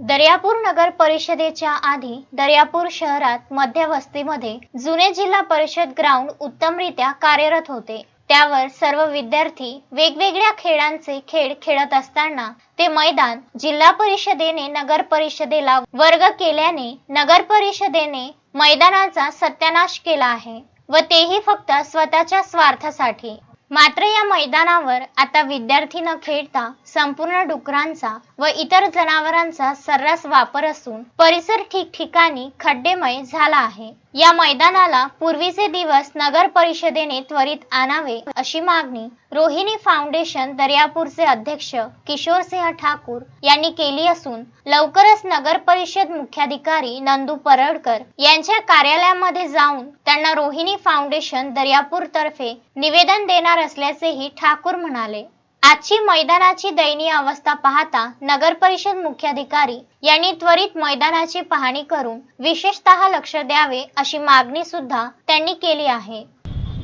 दर्यापूर नगर परिषदेच्या आधी दर्यापूर शहरात मध्यवस्तीमध्ये जुने जिल्हा परिषद ग्राउंड उत्तमरित्या कार्यरत होते. त्यावर सर्व विद्यार्थी वेगवेगळ्या खेळांचे खेळ खेळत असताना ते मैदान जिल्हा परिषदेने नगर परिषदेला वर्ग केल्याने नगर परिषदेने मैदानाचा सत्यानाश केला आहे व तेही फक्त स्वतःच्या स्वार्थासाठी. मात्र या मैदानावर आता विद्यार्थी न खेळता संपूर्ण डुकरांचा व इतर जनावरांचा सर्रास वापर असून परिसर ठिकठिकाणी खड्डेमय झाला आहे. या मैदानाला पूर्वीचे दिवस नगर परिषदेने त्वरित आणावे अशी मागणी रोहिणी फाउंडेशन दर्यापूरचे अध्यक्ष किशोरसिंह ठाकूर यांनी केली असून लवकरच नगर परिषद मुख्याधिकारी नंदू परडकर यांच्या कार्यालयामध्ये जाऊन त्यांना रोहिणी फाउंडेशन दर्यापूर तर्फे निवेदन देणार असल्याचेही ठाकूर म्हणाले. आजची मैदानाची दयनीय अवस्था पाहता नगर परिषद मुख्याधिकारी यांनी त्वरित मैदानाची पाहणी करून विशेषतः लक्ष द्यावे अशी मागणी सुद्धा त्यांनी केली आहे.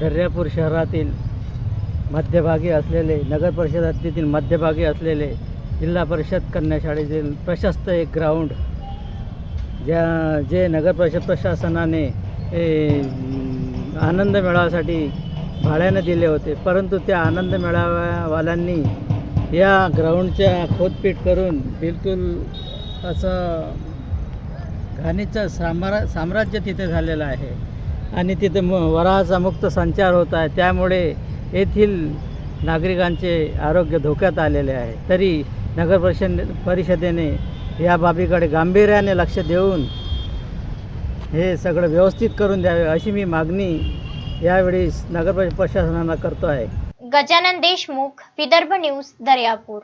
दर्यापूर शहरातील मध्यभागी असलेले नगर परिषद हद्दीतील मध्यभागी असलेले जिल्हा परिषद कन्या शाळेतील प्रशस्त एक ग्राउंड ज्या जे नगर परिषद प्रशासनाने आनंद मेळाव्यासाठी भाड्याने दिले होते. परंतु त्या आनंद मेळाव्यावाल्यांनी या ग्राउंडच्या खोदपीट करून बिलकुल असं घाणीचं साम्रा साम्राज्य तिथे झालेलं आहे. आणि तिथे म वराहाचा मुक्त संचार होत आहे. त्यामुळे येथील नागरिकांचे आरोग्य धोक्यात आलेले आहे. तरी नगर परिषद परिषदेने या बाबीकडे गांभीर्याने लक्ष देऊन हे सगळं व्यवस्थित करून द्यावे अशी मी मागणी यावेळी नगर प्रशासनाला करतो आहे गजानन देशमुख विदर्भ न्यूज दर्यापूर.